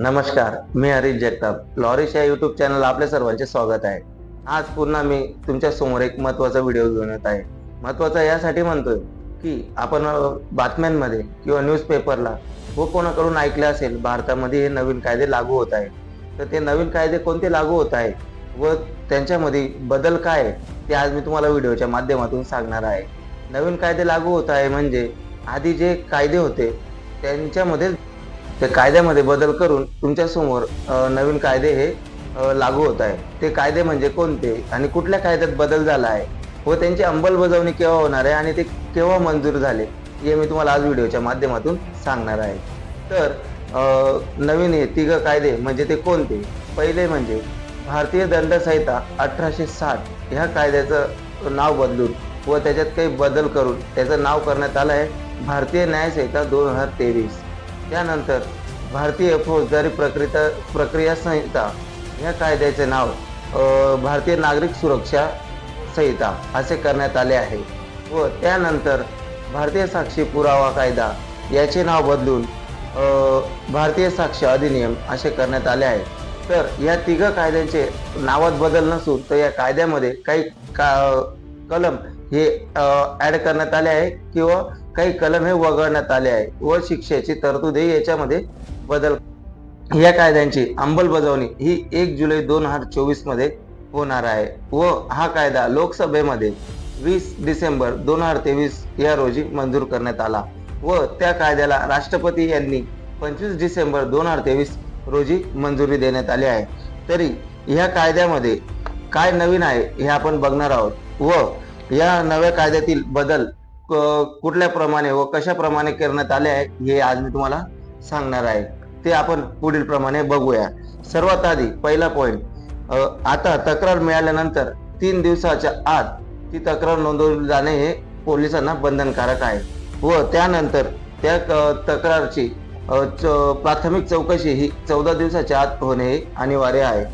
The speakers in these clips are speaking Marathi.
नमस्कार मी हरीश जगताप. लॉरिश या युट्यूब चॅनल आपल्या सर्वांचे स्वागत आहे. आज पुन्हा मी तुमच्यासमोर एक महत्त्वाचा व्हिडिओ घेऊन येत आहे. महत्त्वाचा यासाठी म्हणतोय की आपण बातम्यांमध्ये किंवा न्यूजपेपरला व कोणाकडून ऐकले असेल भारतामध्ये हे नवीन कायदे लागू होत आहे तर ते नवीन कायदे कोणते लागू होत आहे व त्यांच्यामध्ये बदल काय आहे ते आज मी तुम्हाला व्हिडिओच्या माध्यमातून सांगणार आहे. नवीन कायदे लागू होत आहे म्हणजे आधी जे कायदे होते त्यांच्यामध्ये त्या कायद्यामध्ये बदल करून तुमच्यासमोर नवीन कायदे हे लागू होत आहे ते कायदे म्हणजे कोणते आणि कुठल्या कायद्यात बदल झाला आहे? व त्यांची अंमलबजावणी केव्हा होणार आहे आणि ते केव्हा मंजूर झाले हे मी तुम्हाला आज व्हिडिओच्या माध्यमातून सांगणार आहे. तर नवीन हे तिघ कायदे म्हणजे ते कोणते? पहिले म्हणजे भारतीय दंड संहिता अठराशे साठ ह्या कायद्याचं नाव बदलून व त्याच्यात काही बदल करून त्याचं नाव करण्यात आलं आहे. भारतीय न्यायसंहिता दोन हजार तेवीस. त्यानंतर भारतीय फौजदारी प्रक्रिया प्रक्रिया संहिता या कायद्याचे नाव भारतीय नागरिक सुरक्षा संहिता असे करण्यात आले आहे. व त्यानंतर भारतीय साक्षी पुरावा कायदा याचे नाव बदलून भारतीय साक्ष अधिनियम असे करण्यात आले आहे. तर या तिघ कायद्यांचे नावात बदल नसून तर या कायद्यामध्ये काही का कलम हे ॲड करण्यात आले आहे किंवा काही कलम हे वगळण्यात आले आहे. व शिक्षेची तरतूदही याच्यामध्ये बदल या कायद्यांची अंमलबजावणी ही एक जुलै दोन हजार चोवीसमध्ये होणार आहे. व हा कायदा लोकसभेमध्ये वीस डिसेंबर दोन हजार तेवीस या रोजी मंजूर करण्यात आला. व त्या कायद्याला राष्ट्रपती यांनी पंचवीस डिसेंबर दोन हजार तेवीस रोजी मंजुरी देण्यात आली आहे. तरी ह्या कायद्यामध्ये काय नवीन आहे हे आपण बघणार आहोत. व या नव्या कायद्यातील बदल कुठल्या प्रमाणे व कशाप्रमाणे करण्यात आले आहे हे आज मी तुम्हाला सांगणार आहे. ते आपण पुढील प्रमाणे बघूया. सर्वात आधी पहिला पॉइंट आता तक्रार मिळाल्यानंतर तीन दिवसाच्या आत ती तक्रार नोंदवली जाणे हे पोलिसांना बंधनकारक आहे. व त्यानंतर त्या तक्रारची च- प्राथमिक चौकशी ही चौदा दिवसाच्या आत होणे हे अनिवार्य आहे.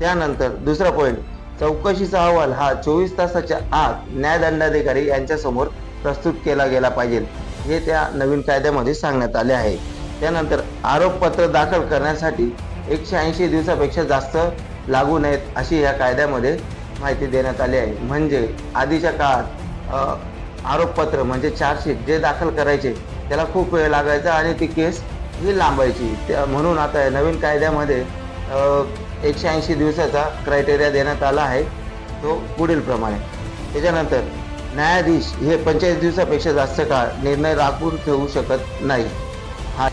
त्यानंतर दुसरा पॉईंट चौकशीचा अहवाल हा चोवीस तासाच्या आत न्यायदंडाधिकारी यांच्यासमोर प्रस्तुत केला गेला पाहिजे. हे त्या नवीन कायद्यामध्ये सांगण्यात आले आहे. त्यानंतर आरोपपत्र दाखल करण्यासाठी एकशे ऐंशी दिवसापेक्षा जास्त लागू नयेत अशी या कायद्यामध्ये माहिती देण्यात आली आहे. म्हणजे आधीच्या काळात आरोपपत्र म्हणजे चार्जशीट जे दाखल करायचे त्याला खूप वेळ लागायचा आणि ती केस ही लांबायची. त्या म्हणून आता या नवीन कायद्यामध्ये एकशे ऐंशी दिवसाचा क्रायटेरिया देण्यात आला आहे. तो पुढील प्रमाणे त्याच्यानंतर न्यायाधीश हे पंचेचाळीस दिवसापेक्षा जास्त काळ निर्णय राखून ठेवू शकत नाही. हा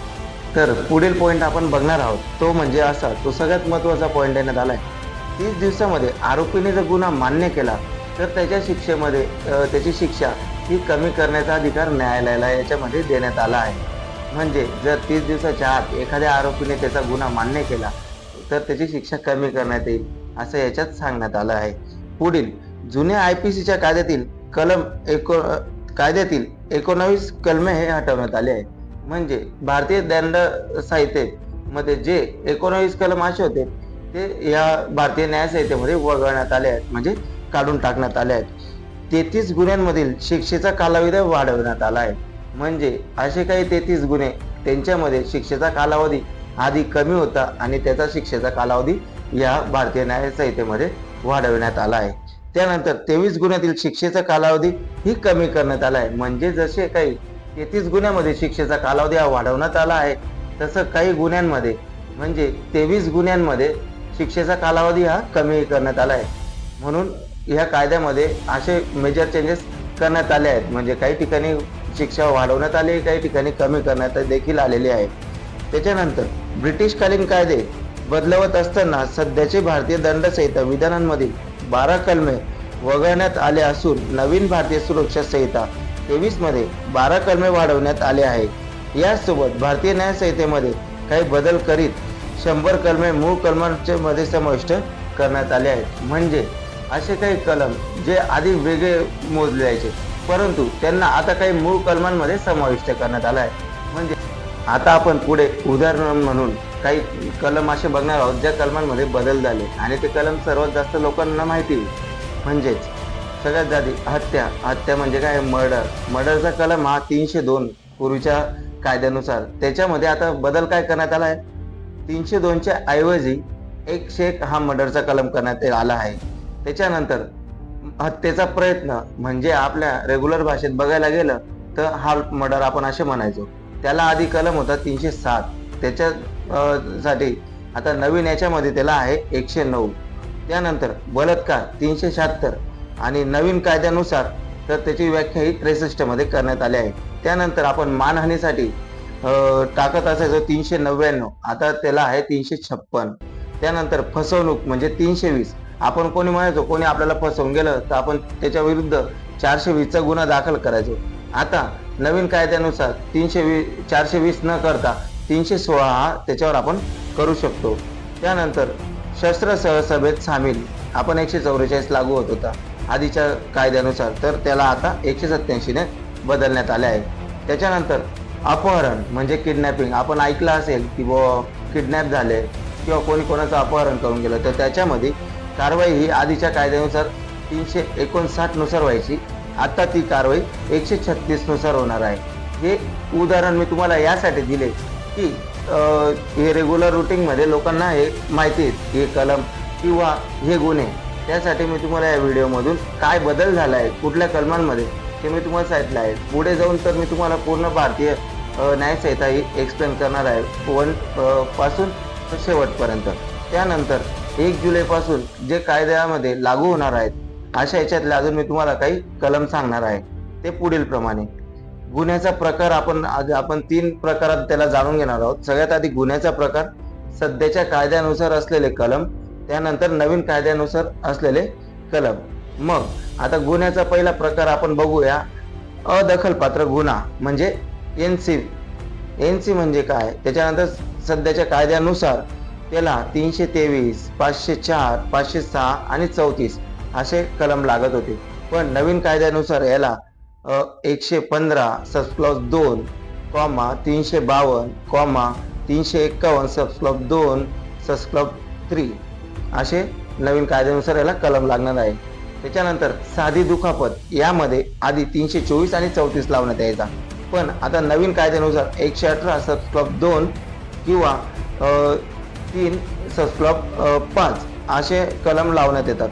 तर पुढील पॉईंट आपण बघणार आहोत. तो म्हणजे असा तो सगळ्यात महत्त्वाचा पॉईंट देण्यात आला आहे तीस दिवसामध्ये आरोपीने जर गुन्हा मान्य केला तर त्याच्या शिक्षेमध्ये त्याची शिक्षा ही कमी करण्याचा अधिकार न्यायालयाला याच्यामध्ये देण्यात आला आहे. म्हणजे जर तीस दिवसाच्या आत एखाद्या आरोपीने त्याचा गुन्हा मान्य केला तर त्याची शिक्षा कमी करण्यात येईल असं याच्यात सांगण्यात आलं आहे. पुढील जुन्या आय पी सीच्या कायद्यातील कलम एको कायद्यातील एकोणावीस कलमे हे हटवण्यात आले आहे म्हणजे भारतीय दंड संहितेमध्ये जे एकोणावीस कलम असे होते ते या भारतीय न्यायसंहितेमध्ये वगळण्यात आले आहेत. म्हणजे काढून टाकण्यात आले आहेत. तेहतीस गुन्ह्यांमधील शिक्षेचा कालावधी वाढवण्यात आला आहे. म्हणजे असे काही तेहतीस गुन्हे त्यांच्यामध्ये शिक्षेचा कालावधी आधी कमी होता आणि त्याचा शिक्षेचा कालावधी या भारतीय न्यायसंहितेमध्ये वाढवण्यात आला आहे. त्यानंतर तेवीस गुन्ह्यातील शिक्षेचा कालावधी ही कमी करण्यात आला आहे. म्हणजे जसे काही तेहतीस गुन्ह्यामध्ये शिक्षेचा कालावधी हा वाढवण्यात आला आहे तसं काही गुन्ह्यांमध्ये म्हणजे तेवीस गुन्ह्यांमध्ये शिक्षेचा कालावधी हा कमी करण्यात आला आहे. म्हणून ह्या कायद्यामध्ये असे मेजर चेंजेस करण्यात आले आहेत. म्हणजे काही ठिकाणी शिक्षा वाढवण्यात आली काही ठिकाणी कमी करण्यात देखील आलेली आहे. त्याच्यानंतर ब्रिटिशकालीन कायदे बदलवत असताना सध्याचे भारतीय दंडसंहिता विधानांमधील बारा कलमे वगळण्यात आले असून नवीन भारतीय सुरक्षा संहिता तेवीसमध्ये बारा कलमे वाढवण्यात आले आहे. यासोबत भारतीय न्यायसंहितेमध्ये काही बदल करीत शंभर कलमे मूळ कलमांचे मध्ये समाविष्ट करण्यात आले आहेत. म्हणजे असे काही कलम जे आधी वेगळे मोजले जायचे परंतु त्यांना आता काही मूळ कलमांमध्ये समाविष्ट करण्यात आला आहे. म्हणजे आता आपण पुढे उदाहरण म्हणून काही कलम असे बघणार आहोत ज्या कलमांमध्ये बदल झाले. आणि ते कलम सर्वात जास्त लोकांना माहिती होईल म्हणजेच सगळ्यात जाती हत्या. हत्या म्हणजे काय? मर्डर. मर्डरचा कलम हा तीनशे दोन पूर्वीच्या कायद्यानुसार. त्याच्यामध्ये आता बदल काय करण्यात आला आहे? तीनशे दोनच्या ऐवजी एकशे एक हा मर्डरचा कलम करण्यात आला आहे. त्याच्यानंतर हत्येचा प्रयत्न म्हणजे आपल्या रेग्युलर भाषेत बघायला गेलं तर हा मर्डर आपण असे म्हणायचो. त्याला आधी कलम होता तीनशे सात. त्याच्यासाठी आता नवीन याच्यामध्ये त्याला आहे एकशे नऊ. त्यानंतर बलात्कार तीनशे शहात्तर आणि नवीन कायद्यानुसार तर त्याची व्याख्या ही त्रेसष्टमध्ये करण्यात आली आहे. त्यानंतर आपण मानहानीसाठी टाकत असायचो तीनशे नव्याण्णव. आता त्याला आहे तीनशे छप्पन. त्यानंतर फसवणूक म्हणजे तीनशे वीस. आपण कोणी म्हणायचो कोणी आपल्याला फसवून गेलं तर आपण त्याच्या विरुद्ध चारशे वीसचा गुन्हा दाखल करायचो. आता नवीन कायद्यानुसार तीनशे वीस चारशे वीस न करता तीनशे सोळा हा त्याच्यावर आपण करू शकतो. त्यानंतर शस्त्र सभेत सामील. आपण एकशे चौवेचाळीस लागू होत होता. आधीच्या कायद्यानुसार तर त्याला आता एकशे सत्याऐंशीने बदलण्यात आले आहे. त्याच्यानंतर अपहरण म्हणजे किडनॅपिंग. आपण ऐकलं असेल की बुवा किडनॅप झाले किंवा कोणी कोणाचं अपहरण करून गेलं तर त्याच्यामध्ये कारवाई ही आधीच्या कायद्यानुसार तीनशे एकोणसाठनुसार व्हायची. आत्ता ती कारवाई एकशे छत्तीसनुसार होणार आहे. हे उदाहरण मी तुम्हाला यासाठी दिले की हे रेग्युलर रुटीनमध्ये लोकांना हे माहिती आहे हे कलम किंवा हे गुन्हे. त्यासाठी मी तुम्हाला या व्हिडिओमधून काय बदल झाला आहे कुठल्या कलमांमध्ये ते मी तुम्हाला सांगितलं आहे. पुढे जाऊन तर मी तुम्हाला पूर्ण भारतीय न्यायसंहिता ही एक्सप्लेन करणार आहे. वनपासून शेवटपर्यंत. त्यानंतर एक जुलैपासून जे कायद्यामध्ये लागू होणार आहेत अशा याच्यातले अजून मी तुम्हाला काही कलम सांगणार आहे. ते पुढील प्रमाणे गुन्ह्याचा प्रकार आपण आज आपण तीन प्रकारात त्याला जाणून घेणार आहोत. सगळ्यात आधी गुन्ह्याचा प्रकार सध्याच्या कायद्यानुसार असलेले कलम त्यानंतर नवीन कायद्यानुसार असलेले कलम. मग आता गुन्ह्याचा पहिला प्रकार आपण बघूया. अदखलपात्र गुन्हा म्हणजे एन सी. एन सी म्हणजे काय? त्याच्यानंतर सध्याच्या कायद्यानुसार त्याला तीनशे तेवीस पाचशे चार पाचशे सहा आणि चौतीस असे कलम लागत होते. पण नवीन कायद्यानुसार याला एकशे पंधरा सबक्लॉज दोन कॉमा तीनशे बावन्न कॉमा तीनशे एक्कावन्न सबक्लॉज दोन सबक्लॉज थ्री असे नवीन कायद्यानुसार याला कलम लागणार आहे. त्याच्यानंतर साधी दुखापत यामध्ये आधी तीनशे चोवीस आणि चौतीस लावण्यात यायचा. पण आता नवीन कायद्यानुसार एकशे अठरा सबस्क्लॉब दोन किंवा तीन सबक्लॉब पाच असे कलम लावण्यात येतात.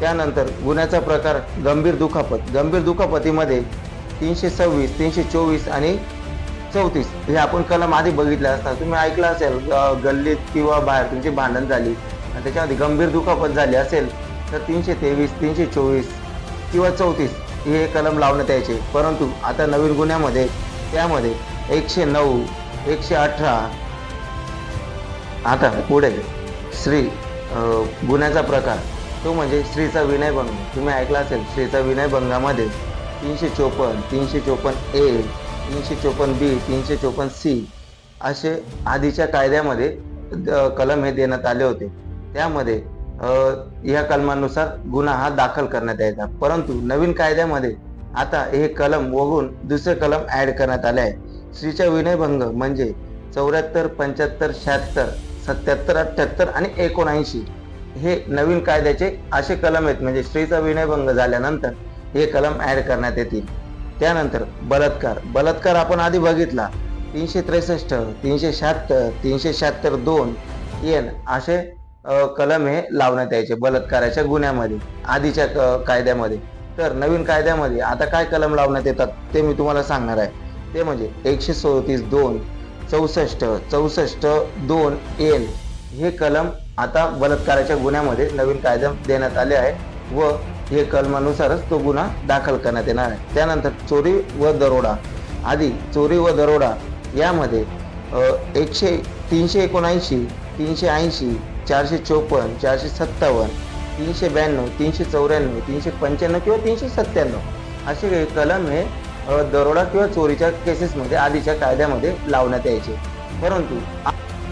त्यानंतर गुन्ह्याचा प्रकार गंभीर दुखापत गंभीर दुखापतीमध्ये तीनशे सव्वीस तीनशे चोवीस आणि चौतीस हे आपण कलम आधी बघितले असतात तुम्ही ऐकलं असेल गल्लीत किंवा बाहेर तुमची भांडण झाली आणि त्याच्यामध्ये गंभीर दुखापत झाली असेल तर तीनशे तेवीस तीनशे चोवीस किंवा चौतीस हे कलम लावण्यात यायचे. परंतु आता नवीन गुन्ह्यामध्ये त्यामध्ये एकशे नऊ एकशे अठरा आता पुढे श्री गुन्ह्याचा प्रकार. तो म्हणजे स्त्रीचा विनयभंग तुम्ही ऐकला असेल स्त्रीचा विनयभंगामध्ये तीनशे चोपन्न तीनशे चोपन्न ए तीनशे चोपन्न बी तीनशे चोपन्न सी असे आधीच्या कायद्यामध्ये द- कलम हे देण्यात आले होते. त्यामध्ये या कलमानुसार गुन्हा हा दाखल करण्यात यायचा. परंतु नवीन कायद्यामध्ये आता हे कलम वगळून दुसरे कलम ॲड करण्यात आले आहे. स्त्रीचा विनयभंग म्हणजे चौऱ्याहत्तर पंच्याहत्तर शहात्तर सत्याहत्तर अठ्ठ्याहत्तर आणि एकोणऐंशी हे नवीन कायद्याचे असे कलम आहेत. म्हणजे स्त्रीचा विनयभंग झाल्यानंतर हे कलम ॲड करण्यात येतील. त्यानंतर बलात्कार. बलात्कार आपण आधी बघितला. तीनशे त्रेसष्ट तीनशे शहात्तर तीनशे शहात्तर दोन एन असे कलम हे लावण्यात यायचे बलात्काराच्या गुन्ह्यामध्ये आधीच्या क- कायद्यामध्ये. तर नवीन कायद्यामध्ये आता काय कलम लावण्यात येतात ते मी तुम्हाला सांगणार आहे. ते म्हणजे एकशे सदतीस दोन चौसष्ट चौसष्ट दोन एन हे कलम आता बलात्काराच्या गुन्ह्यामध्ये नवीन कायदा देण्यात आले आहे व हे कलमानुसारच तो गुन्हा दाखल करण्यात येणार आहे. त्यानंतर चोरी व दरोडा. आधी चोरी व दरोडा यामध्ये एकशे तीनशे एकोणऐंशी तीनशे ऐंशी चारशे चोपन्न चारशे सत्तावन्न तीनशे ब्याण्णव तीनशे चौऱ्याण्णव तीनशे पंच्याण्णव किंवा तीनशे सत्त्याण्णव असे कलम हे दरोडा किंवा चोरीच्या केसेसमध्ये आधीच्या कायद्यामध्ये लावण्यात यायचे. परंतु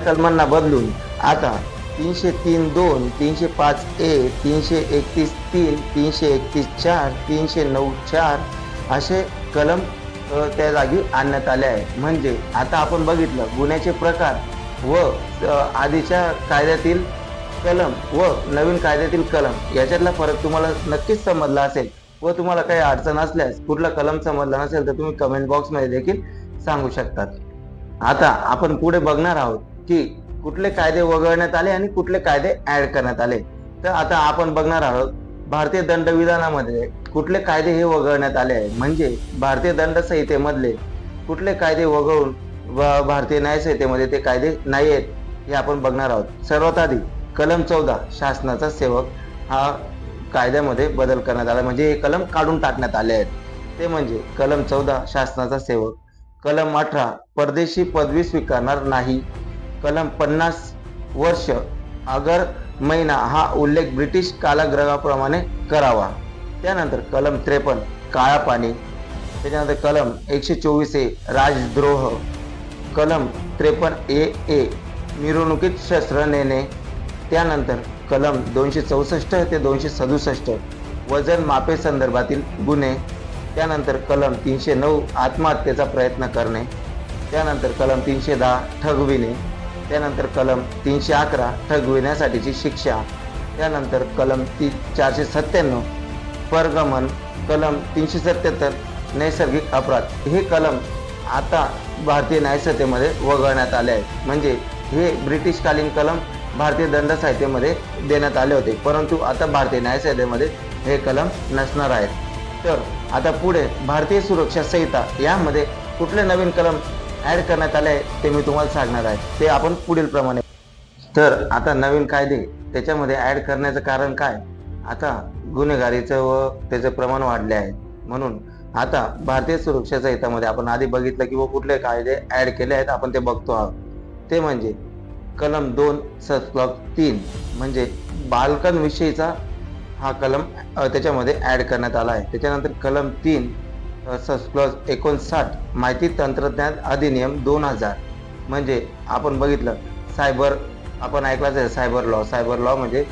कलमांना बदलून आता तीनशे तीन दोन तीनशे पाच ए तीनशे एकतीस तीन तीनशे एकतीस चार तीनशे नऊ चार असे कलम त्या जागी आणण्यात आले आहे. म्हणजे आता आपण बघितलं गुन्ह्याचे प्रकार व आधीच्या कायद्यातील कलम व नवीन कायद्यातील कलम याच्यातला फरक तुम्हाला नक्कीच समजला असेल व तुम्हाला काही अडचण असल्यास कुठला कलम समजला नसेल तर तुम्ही कमेंट बॉक्समध्ये देखील सांगू शकतात. आता आपण पुढे बघणार आहोत की कुठले कायदे वगळण्यात आले आणि कुठले कायदे ऍड करण्यात आले. तर आता आपण बघणार आहोत भारतीय दंडविधानामध्ये कुठले कायदे हे वगळण्यात आले आहे म्हणजे भारतीय दंड संहितेमधले कुठले कायदे वगळून व भारतीय न्यायसंहितेमध्ये ते कायदे नाही आहेत हे आपण बघणार आहोत. सर्वात आधी कलम चौदा शासनाचा सेवक हा कायद्यामध्ये बदल करण्यात आला. म्हणजे हे कलम काढून टाकण्यात आले आहेत. ते म्हणजे कलम चौदा शासनाचा सेवक कलम अठरा परदेशी पदवी स्वीकारणार नाही कलम पन्नास वर्ष अगर महिना हा उल्लेख ब्रिटिश कालाग्रहाप्रमाणे करावा. त्यानंतर कलम त्रेपन्न काळा पाणी. त्याच्यानंतर कलम एकशे चोवीस ए राजद्रोह. कलम त्रेपन्न ए ए मिरवणुकीत शस्त्र नेणे. त्यानंतर कलम दोनशे चौसष्ट ते दोनशे सदुसष्ट वजन मापे संदर्भातील गुन्हे. त्यानंतर कलम तीनशे नऊ आत्महत्येचा प्रयत्न करणे. त्यानंतर कलम तीनशे दहा ठगविणे. त्यानंतर कलम तीनशे अकरा ठगविण्यासाठीची शिक्षा त्यानंतर कलम ती चारशे सत्त्याण्णव परगमन कलम तीनशे सत्याहत्तर नैसर्गिक अपराध. हे कलम आता भारतीय न्यायसंहितेमध्ये वगळण्यात आले आहेत. म्हणजे हे ब्रिटिशकालीन कलम भारतीय दंड संहितेमध्ये देण्यात आले होते. परंतु आता भारतीय न्यायसंहितेमध्ये हे कलम नसणार आहेत. तर आता पुढे भारतीय सुरक्षा संहिता यामध्ये कुठले नवीन कलम ऍड करण्यात आले आहे ते मी तुम्हाला सांगणार आहे. ते आपण पुढील प्रमाणे. तर आता नवीन कायदे त्याच्यामध्ये ऍड करण्याचं कारण काय? आता गुन्हेगारीचं व त्याचं प्रमाण वाढले आहे. म्हणून आता भारतीय सुरक्षेच्या हितामध्ये आपण आधी बघितलं की व कुठले कायदे ऍड केले आहेत आपण ते बघतो आहोत. ते म्हणजे कलम दोन सबक्लॉज तीन म्हणजे बालकांविषयीचा हा कलम त्याच्यामध्ये ॲड करण्यात आला आहे. त्याच्यानंतर कलम तीन सबक्लॉज एकोणसाठ माहिती तंत्रज्ञान अधिनियम दोन हजार. म्हणजे आपण बघितलं सायबर आपण ऐकलाच आहे सायबर लॉ सायबर लॉ म्हणजे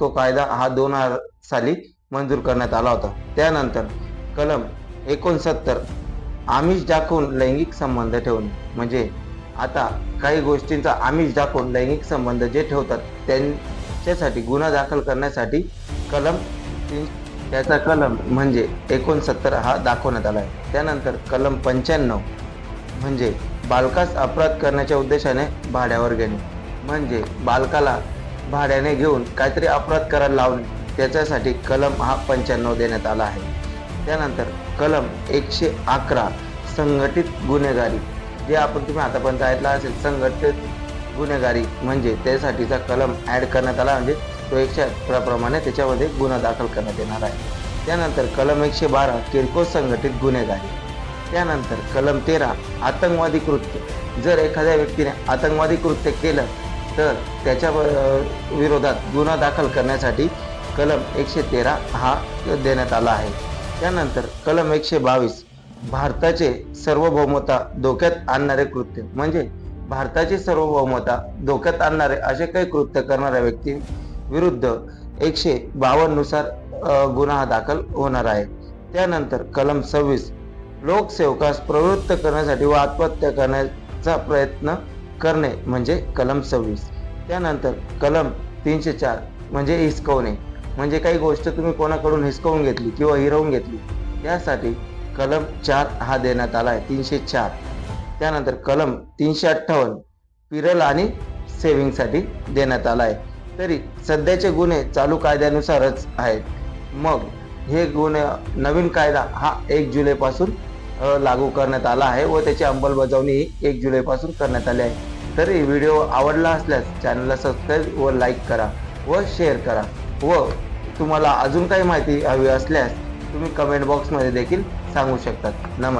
तो कायदा हा दोन हजार साली मंजूर करण्यात आला होता. त्यानंतर कलम एकोणसत्तर आमिष दाखवून लैंगिक संबंध ठेवणे. म्हणजे आता काही गोष्टींचा आमिष दाखवून लैंगिक संबंध जे ठेवतात त्यांच्यासाठी गुन्हा दाखल करण्यासाठी कलम तीन त्याचा कलम म्हणजे एकोणसत्तर हा दाखवण्यात आला आहे त्यानंतर कलम पंच्याण्णव म्हणजे बालकास अपराध करण्याच्या उद्देशाने भाड्यावर घेणे. म्हणजे बालकाला भाड्याने घेऊन काहीतरी अपराध करायला लावणे. त्याच्यासाठी कलम हा पंच्याण्णव देण्यात आला आहे. त्यानंतर कलम एकशे अकरा संघटित गुन्हेगारी. जे आपण तुम्ही आतापर्यंत ऐकला असेल संघटित गुन्हेगारी म्हणजे त्यासाठीचा कलम ॲड करण्यात आला. म्हणजे एकशे अकरा प्रमाणे त्याच्यामध्ये गुन्हा दाखल करण्यात येणार आहे. त्यानंतर कलम एकशे बारा किरकोळ संघटित गुन्हेगारी. त्यानंतर कलम तेरा आतंकवादी कृत्य. जर एखाद्या व्यक्तीने आतंकवादी कृत्य केलं तर त्याच्या विरोधात गुन्हा दाखल करण्यासाठी कलम एकशे तेरा हा देण्यात आला आहे. त्यानंतर कलम एकशे बावीस भारताचे सार्वभौमता धोक्यात आणणारे कृत्य. म्हणजे भारताची सार्वभौमता धोक्यात आणणारे असे काही कृत्य करणाऱ्या व्यक्ती विरुद्ध एकशे बावन्ननुसार गुन्हा दाखल होणार आहे. त्यानंतर कलम सव्वीस लोकसेवकास प्रवृत्त करण्यासाठी व आत्महत्या करण्याचा प्रयत्न करणे म्हणजे कलम सव्वीस. त्यानंतर कलम तीनशे चार म्हणजे हिसकवणे. म्हणजे काही गोष्ट तुम्ही कोणाकडून हिसकवून घेतली किंवा हिरवून घेतली त्यासाठी कलम चार हा देण्यात आला आहे तीनशे चार. त्यानंतर कलम तीनशे अठ्ठावन्न पिरल आणि सेव्हिंगसाठी देण्यात आला आहे. तरी सध्याचे गुन्हे चालू कायद्यानुसारच आहेत. मग हे गुन्हे नवीन कायदा हा एक जुलैपासून लागू करण्यात आला आहे व त्याची अंमलबजावणी ही एक जुलैपासून करण्यात आली आहे. तरी व्हिडिओ आवडला असल्यास चॅनलला सबस्क्राईब व लाईक करा व शेअर करा व तुम्हाला अजून काही माहिती हवी असल्यास तुम्ही कमेंट बॉक्समध्ये देखील सांगू शकतात. नमस्कार.